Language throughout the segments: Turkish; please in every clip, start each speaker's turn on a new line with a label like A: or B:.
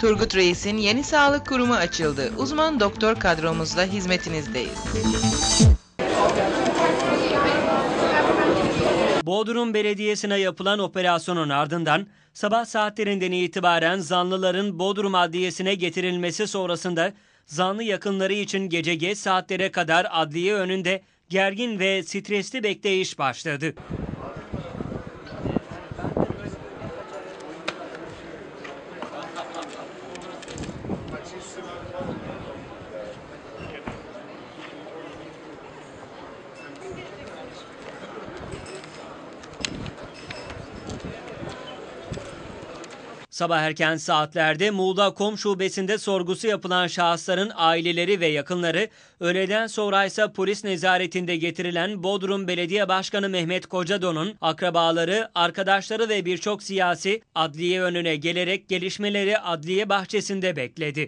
A: Turgut Reis'in yeni sağlık kurumu açıldı. Uzman doktor kadromuzla hizmetinizdeyiz.
B: Bodrum Belediyesi'ne yapılan operasyonun ardından sabah saatlerinden itibaren zanlıların Bodrum Adliyesi'ne getirilmesi sonrasında zanlı yakınları için gece geç saatlere kadar adliye önünde gergin ve stresli bekleyiş başladı. Sabah erken saatlerde Muğla Kom Şubesi'nde sorgusu yapılan şahısların aileleri ve yakınları, öğleden sonra ise polis nezaretinde getirilen Bodrum Belediye Başkanı Mehmet Kocadon'un akrabaları, arkadaşları ve birçok siyasi adliye önüne gelerek gelişmeleri adliye bahçesinde bekledi.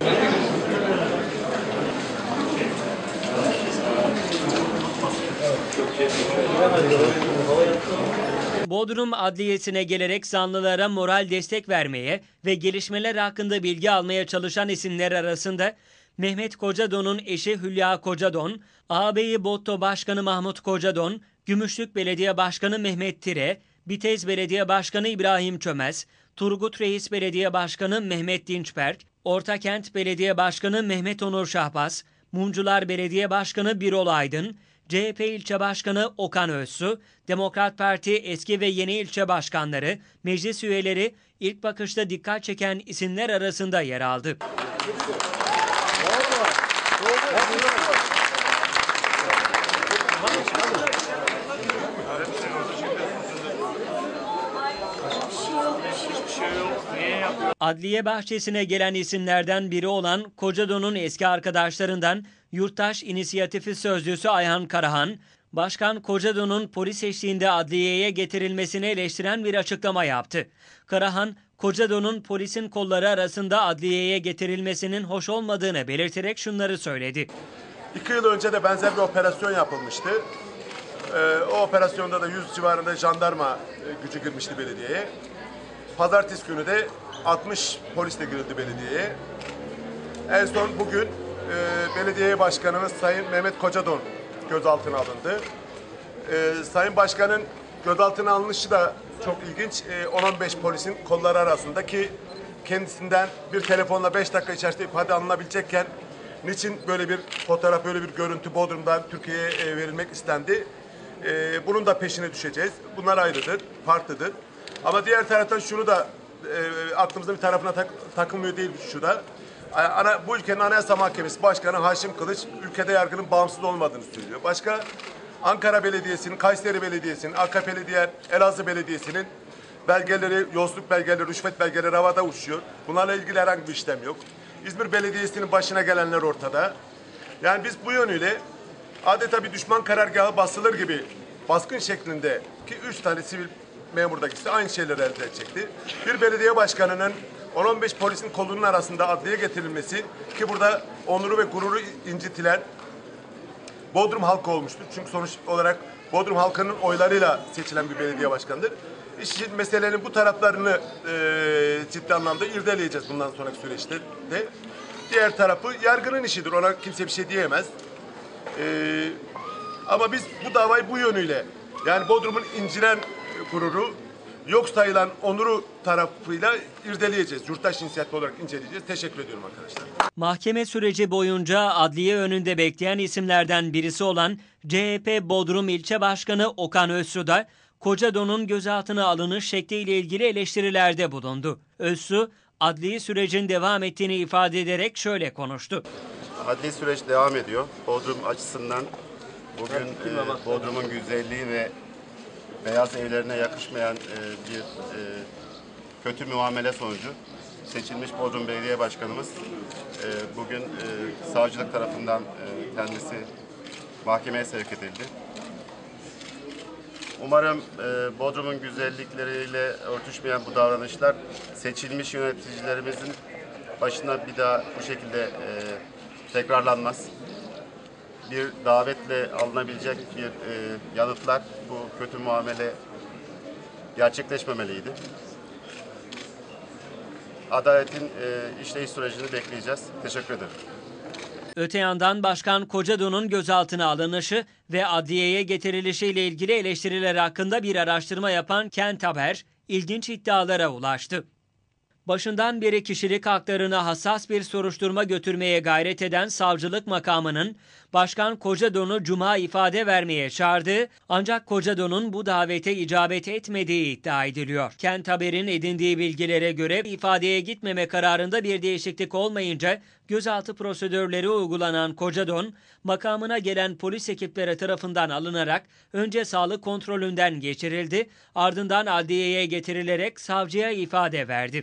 B: Bodrum Adliyesi'ne gelerek zanlılara moral destek vermeye ve gelişmeler hakkında bilgi almaya çalışan isimler arasında Mehmet Kocadon'un eşi Hülya Kocadon, ağabeyi Botto Başkanı Mahmut Kocadon, Gümüşlük Belediye Başkanı Mehmet Tire, Bitez Belediye Başkanı İbrahim Çömez, Turgut Reis Belediye Başkanı Mehmet Dinçberk, Ortakent Belediye Başkanı Mehmet Onur Şahbaz, Mumcular Belediye Başkanı Birol Aydın, CHP ilçe başkanı Okan Özsu, Demokrat Parti eski ve yeni ilçe başkanları, meclis üyeleri ilk bakışta dikkat çeken isimler arasında yer aldı. Adliye bahçesine gelen isimlerden biri olan Kocadon'un eski arkadaşlarından Yurttaş İnisiyatifi Sözcüsü Ayhan Karahan, Başkan Kocadon'un polis eşliğinde adliyeye getirilmesini eleştiren bir açıklama yaptı. Karahan, Kocadon'un polisin kolları arasında adliyeye getirilmesinin hoş olmadığını belirterek şunları söyledi.
C: İki yıl önce de benzer bir operasyon yapılmıştı. Ee, o operasyonda da 100 civarında jandarma e, gücü girmişti belediyeye. Pazartesi günü de 60 polisle girildi belediyeye. En son bugün e, belediye başkanımız Sayın Mehmet Kocadon gözaltına alındı. E, Sayın Başkan'ın gözaltına alınışı da çok ilginç. E, 10-15 polisin kolları arasında ki kendisinden bir telefonla 5 dakika içerisinde ifade alınabilecekken niçin böyle bir fotoğraf, böyle bir görüntü Bodrum'dan Türkiye'ye e, verilmek istendi? E, bunun da peşine düşeceğiz. Bunlar ayrıdır, farklıdır. Ama diğer taraftan şunu da e, aklımızda bir tarafına tak, takılmıyor değil şu da. Ana, bu ülkenin Anayasa Mahkemesi Başkanı Haşim Kılıç ülkede yargının bağımsız olmadığını söylüyor. Başka Ankara Belediyesi'nin, Kayseri Belediyesi'nin, AKP'li diğer Elazığ Belediyesi'nin belgeleri, yolsuzluk belgeleri, rüşvet belgeleri havada uçuyor. Bunlarla ilgili herhangi bir işlem yok. İzmir Belediyesi'nin başına gelenler ortada. Yani biz bu yönüyle adeta bir düşman karargahı basılır gibi baskın şeklinde ki üç tane sivil memur aynı şeyleri elde edecekti. Bir belediye başkanının 10-15 polisin kolunun arasında adliye getirilmesi ki burada onuru ve gururu incitilen Bodrum halkı olmuştur. Çünkü sonuç olarak Bodrum halkının oylarıyla seçilen bir belediye başkanıdır. İşin meselenin bu taraflarını e, ciddi anlamda irdeleyeceğiz bundan sonraki süreçte de. Diğer tarafı yargının işidir. Ona kimse bir şey diyemez. E, ama biz bu davayı bu yönüyle yani Bodrum'un inciren gururu yok sayılan onuru tarafıyla irdeleyeceğiz. Yurttaş inisiyatifi olarak inceleyeceğiz. Teşekkür ediyorum arkadaşlar.
B: Mahkeme süreci boyunca adliye önünde bekleyen isimlerden birisi olan CHP Bodrum İlçe Başkanı Okan Özsu da Kocadon'un gözaltına alınış şekliyle ilgili eleştirilerde bulundu. Özsu, adli sürecin devam ettiğini ifade ederek şöyle konuştu.
D: Adli süreç devam ediyor. Bodrum açısından bugün e, Bodrum'un güzelliği ve beyaz evlerine yakışmayan e, bir e, kötü muamele sonucu seçilmiş Bodrum Belediye Başkanımız e, bugün e, savcılık tarafından e, kendisi mahkemeye sevk edildi. Umarım e, Bodrum'un güzellikleriyle örtüşmeyen bu davranışlar seçilmiş yöneticilerimizin başına bir daha bu şekilde e, tekrarlanmaz. Bir davetle alınabilecek bir e, yanıtlar bu kötü muamele gerçekleşmemeliydi. adaletin e, işleyiş sürecini bekleyeceğiz. Teşekkür ederim.
B: Öte yandan Başkan Kocadon'un gözaltına alınışı ve adliyeye getirilişiyle ilgili eleştiriler hakkında bir araştırma yapan Kent Haber ilginç iddialara ulaştı. Başından beri kişilik haklarına hassas bir soruşturma götürmeye gayret eden savcılık makamının Başkan Kocadon'u cuma ifade vermeye çağırdığı ancak Kocadon'un bu davete icabet etmediği iddia ediliyor. Kent Haber'in edindiği bilgilere göre ifadeye gitmeme kararında bir değişiklik olmayınca gözaltı prosedürleri uygulanan Kocadon, makamına gelen polis ekipleri tarafından alınarak önce sağlık kontrolünden geçirildi, ardından adliyeye getirilerek savcıya ifade verdi.